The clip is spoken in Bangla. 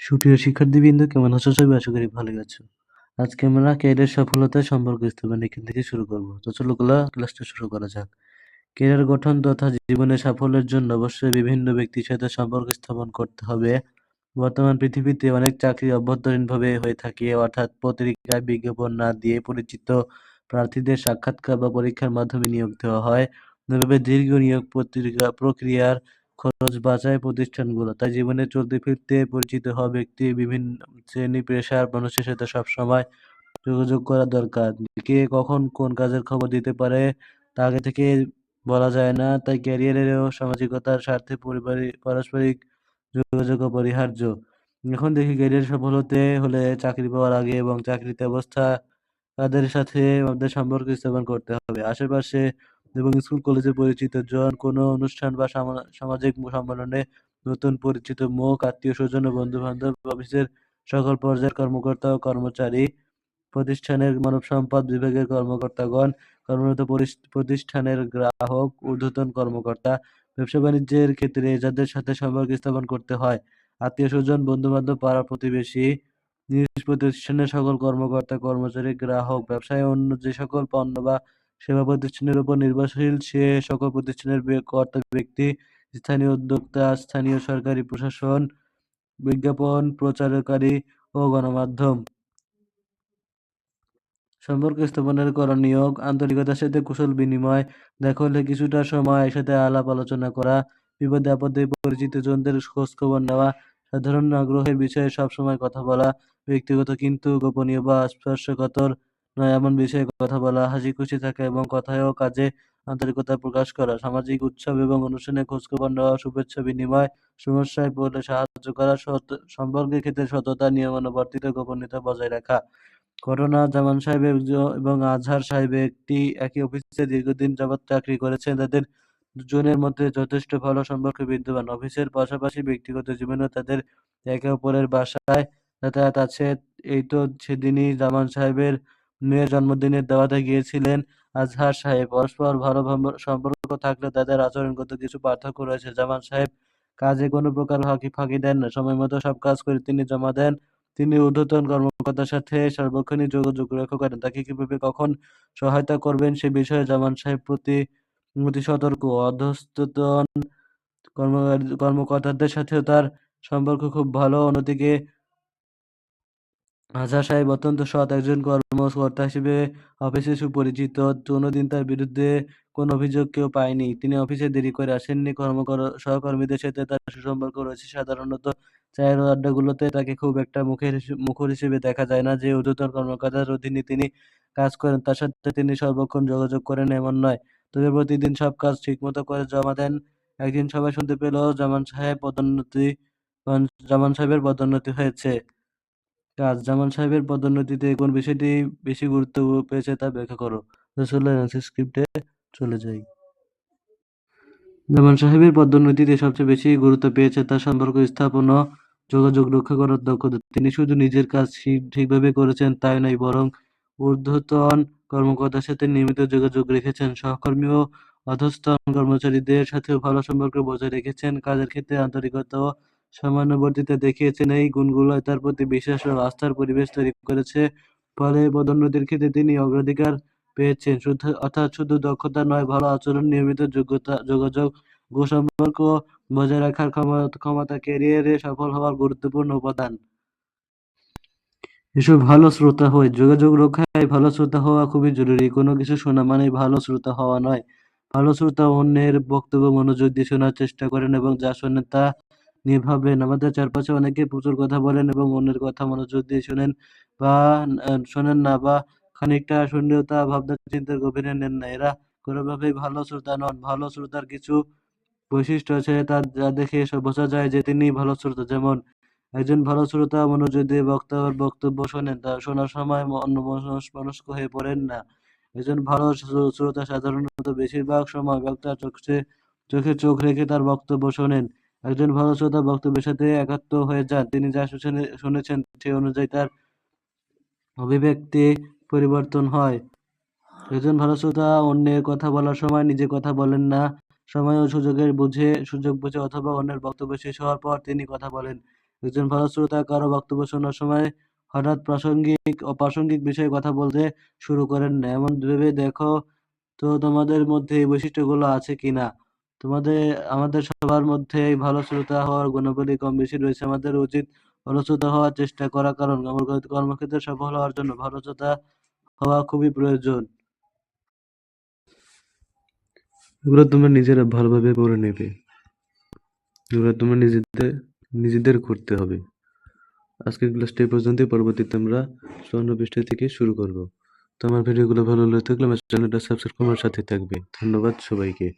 সুপ্রিয় শিক্ষার্থীবৃন্দ, কেমন আছো? সবাই আশা করি ভালোই আছো। আজকে আমরা ক্যারিয়ার সফলতার সম্পর্ক স্থাপন এখান থেকে শুরু করব। তো চলো ক্লাসটা শুরু করা যাক। ক্যারিয়ার গঠন তথা জীবনে সাফল্যের জন্য অবশ্যই বিভিন্ন ব্যক্তির সাথে সম্পর্ক স্থাপন করতে হবে। বর্তমান পৃথিবীতে অনেক চাকরি অভ্যন্তরীণভাবে হয়ে থাকে, অর্থাৎ পত্রিকায় বিজ্ঞাপন না দিয়ে পরিচিত প্রার্থীদের সাক্ষাৎকার বা পরীক্ষার মাধ্যমে নিয়োগ দেওয়া হয়। এভাবে দীর্ঘ নিয়োগ পত্রিকা, প্রক্রিয়ার খরচ বাঁচায় প্রতিষ্ঠানগুলো। তাই জীবনে চলতে ফিরতে পরিচিত হওয়া ব্যক্তি, বিভিন্ন শ্রেণি পেশার মানুষের সাথে সবসময় যোগাযোগ করা দরকার। কে কখন কোন কাজের খবর দিতে পারে তা আগে থেকে বলা যায় না। তাই ক্যারিয়ারের ও সামাজিকতার স্বার্থে পারস্পরিক যোগাযোগ অপরিহার্য। এখন দেখি ক্যারিয়ার সফল হতে হলে চাকরি পাওয়ার আগে এবং চাকরিতে অবস্থা তাদের সাথে আমাদের সম্পর্ক স্থাপন করতে হবে। আশেপাশে এবং স্কুল, কলেজে পরিচিত জন, কোনো অনুষ্ঠান বা সামাজিক সম্মেলনে নতুন পরিচিত মুখ, আত্মীয় স্বজন ও বন্ধু বান্ধব অফিসের সকল পর্যায়ের কর্মকর্তা ও কর্মচারী, প্রতিষ্ঠানের মানব সম্পদ বিভাগের কর্মকর্তাগণ, কর্মরত প্রতিষ্ঠানের গ্রাহক, ঊর্ধ্বতন কর্মকর্তা, ব্যবসা বাণিজ্যের ক্ষেত্রে যাদের সাথে সম্পর্ক স্থাপন করতে হয়, আত্মীয় স্বজন বন্ধু বান্ধব পাড়া প্রতিবেশী, নিজ প্রতিষ্ঠানের সকল কর্মকর্তা, কর্মচারী, গ্রাহক, ব্যবসায়, অন্য যে সকল পণ্য বা সেবা প্রতিষ্ঠানের উপর নির্ভরশীল, সে সকল প্রতিষ্ঠানের কর্তা ব্যক্তি, স্থানীয় উদ্যোক্তা, স্থানীয় সরকারি প্রশাসন, বিজ্ঞাপন প্রচারকারী ও গণমাধ্যম। সম্পর্ক স্থাপনের করণীয় আন্তরিকতার সাথে কুশল বিনিময় দেখা হলে কিছুটা সময় একসাথে আলাপ আলোচনা করা, বিপদে আপদে পরিচিত জনদের খোঁজ খবর নেওয়া, সাধারণ আগ্রহের বিষয়ে সবসময় কথা বলা, ব্যক্তিগত কিন্তু গোপনীয় বা স্পর্শকাতর এমন বিষয়ে কথা বলা হাসি খুশি থাকা এবং কথায় ও কাজে আন্তরিকতা প্রকাশ করা, সামাজিক উৎসব এবং অনুষ্ঠানে খোঁজখবর নেওয়া, শুভেচ্ছা বিনিময়, সমস্যায় পড়লে সাহায্য করা সম্পর্কের ক্ষেত্রে সততা, নিয়মানুবর্তিতা, গোপনীয়তা বজায় রাখা। ঘটনা, জামান সাহেব এবং আজহার সাহেব একটি একই অফিসে দীর্ঘদিন যাবৎ চাকরি করেছেন। তাদের দুজনের মধ্যে যথেষ্ট ভালো সম্পর্ক বিদ্যমান। অফিসের পাশাপাশি ব্যক্তিগত জীবনে তাদের একে অপরের বাসায় যাতায়াত আছে। এই তো সেদিনই জামান সাহেবের মেয়ের জন্মদিনের দাওয়াতে গিয়েছিলেন আজহার সাহেব। পরস্পর ভালো সম্পর্ক থাকলে তাদের আচরণগত কিছু পার্থক্য রয়েছে। জামান সাহেব কাজে কোনো প্রকার ফাঁকি ফাঁকি দেন না। সময় মতো সব কাজ করে তিনি জমা দেন। তিনি ঊর্ধ্বতন কর্মকর্তার সাথে সার্বক্ষণিক যোগাযোগ রক্ষা করেন। তাকে কীভাবে, কখন সহায়তা করবেন সে বিষয়ে জামান সাহেব প্রতি অতি সতর্ক। অধস্তন কর্মকর্তাদের সাথেও তার সম্পর্ক খুব ভালো। অন্যদিকে আজহার সাহেব অত্যন্ত সৎ একজন কর্মকর্তা হিসেবে অফিসে সুপরিচিত। কোনোদিন তার বিরুদ্ধে কোনো অভিযোগ কেউ পায়নি। তিনি অফিসে দেরি করে আসেননি। কর্মকর, সহকর্মীদের সাথে তার সুসম্পর্ক রয়েছে। সাধারণত চায়ের আড্ডাগুলোতে তাকে খুব একটা মুখের মুখর হিসেবে দেখা যায় না। যে ঊর্ধ্বতন কর্মকর্তার অধীনে তিনি কাজ করেন, তার সাথে তিনি সর্বক্ষণ যোগাযোগ করেন এমন নয়। তবে প্রতিদিন সব কাজ ঠিকমতো করে জমা দেন। একদিন সবাই শুনতে পেল, জামান সাহেব পদোন্নতি, জামান সাহেবের পদোন্নতি হয়েছে। কাজ। সাহেবের পদোন্নতিতে কোন বিষয়টি বেশি গুরুত্ব পেয়েছে তা ব্যাখ্যা করো। স্ক্রিপ্টে চলে যাই। জামান সাহেবের পদোন্নতিতে সবচেয়ে বেশি গুরুত্ব পেয়েছে তার সম্পর্ক স্থাপন যোগাযোগ রক্ষা করার দক্ষতা। তিনি শুধু নিজের কাজ ঠিক- ঠিকভাবে করেছেন তাই নয়, বরং ঊর্ধ্বতন কর্মকর্তার সাথে নিয়মিত যোগাযোগ রেখেছেন। সহকর্মী ও অধস্তন কর্মচারীদের সাথেও ভালো সম্পর্ক বজায় রেখেছেন। কাজের ক্ষেত্রে আন্তরিকতা সমানুবর্তিতা দেখিয়েছেন, এই গুণগুলো তার প্রতি বিশ্বাস ও আস্থার পরিবেশ তৈরি করেছে। ফলে পদোন্নতির ক্ষেত্রে তিনি অগ্রাধিকার পেয়েছেন। অর্থাৎ শুধু দক্ষতা নয়, ভালো আচরণ, নিয়মিত যোগাযোগ ও সম্পর্ক বজায় রাখার ক্ষমতা ক্ষমতা ক্যারিয়ারে সফল হওয়ার গুরুত্বপূর্ণ উপাদান। এসব ভালো শ্রোতা হয় যোগাযোগ রক্ষায় ভালো শ্রোতা হওয়া খুবই জরুরি। কোনো কিছু শোনা মানে ভালো শ্রোতা হওয়া নয়। ভালো শ্রোতা অন্যের বক্তব্য, মনোযোগ দিয়ে শোনার চেষ্টা করেন এবং যা শোনেন তা নিয়ে ভাবেন আমাদের চারপাশে অনেকে প্রচুর কথা বলেন এবং অন্যের কথা মনোযোগ দিয়ে শোনেন বা শোনেন না বা খানিকটা শুনলেও তা ভাবনা, চিন্তার গভীরে নেন না। এরা কোনোভাবেই ভালো শ্রোতা নন। ভালো শ্রোতার কিছু বৈশিষ্ট্য আছে তা, যা দেখে বোঝা যায় যে তিনি ভালো শ্রোতা। যেমন একজন ভালো শ্রোতা মনোযোগ দিয়ে বক্তার বক্তব্য শোনেন। তা শোনার সময় অন্য মনস্ক হয়ে পড়েন না। একজন ভালো শ্রোতা সাধারণত বেশিরভাগ সময় বক্তার চোখে চোখে চোখ রেখে তার বক্তব্য শোনেন। একজন ভালো শ্রোতা বক্তব্যের সাথে একাত্ম হয়ে যান। তিনি যা শুনে- শুনেছেন সে অনুযায়ী তার অভিব্যক্তি পরিবর্তন হয়। একজন ভালো শ্রোতা অন্যের কথা বলার সময় নিজে কথা বলেন না। সময় ও সুযোগের বুঝে সুযোগ বুঝে অথবা অন্যের বক্তব্য শেষ হওয়ার পর তিনি কথা বলেন। একজন ভালো শ্রোতা কারও বক্তব্য শোনার সময় হঠাৎ প্রাসঙ্গিক, অপ্রাসঙ্গিক বিষয়ে কথা বলতে শুরু করেন না। এমন ভেবে দেখো তো তোমাদের মধ্যে এই বৈশিষ্ট্যগুলো আছে কিনা? তোমাদের, আমাদের সবার মধ্যে এই ভালো শ্রোতা হওয়ার গুণাবলী কম বেশি রয়েছে। আমাদের উচিত ভালো শ্রোতা হওয়ার চেষ্টা করা, কারণ কর্মক্ষেত্রে সফল হওয়ার জন্য ভালো শ্রোতা হওয়া খুবই প্রয়োজন। এগুলো তোমরা নিজেরা ভালোভাবে করে নেবে। এগুলো তোমরা নিজেদের নিজেদের করতে হবে। আজকের ক্লাসটা পর্যন্তই। পরবর্তীতে আমরা চুয়ান্ন পৃষ্ঠা থেকে শুরু করব। তো আমার ভিডিওগুলো ভালো লাগলে থাকলে আমার চ্যানেলটা সাবস্ক্রাইব করে আমার সাথে থাকবে। ধন্যবাদ সবাইকে।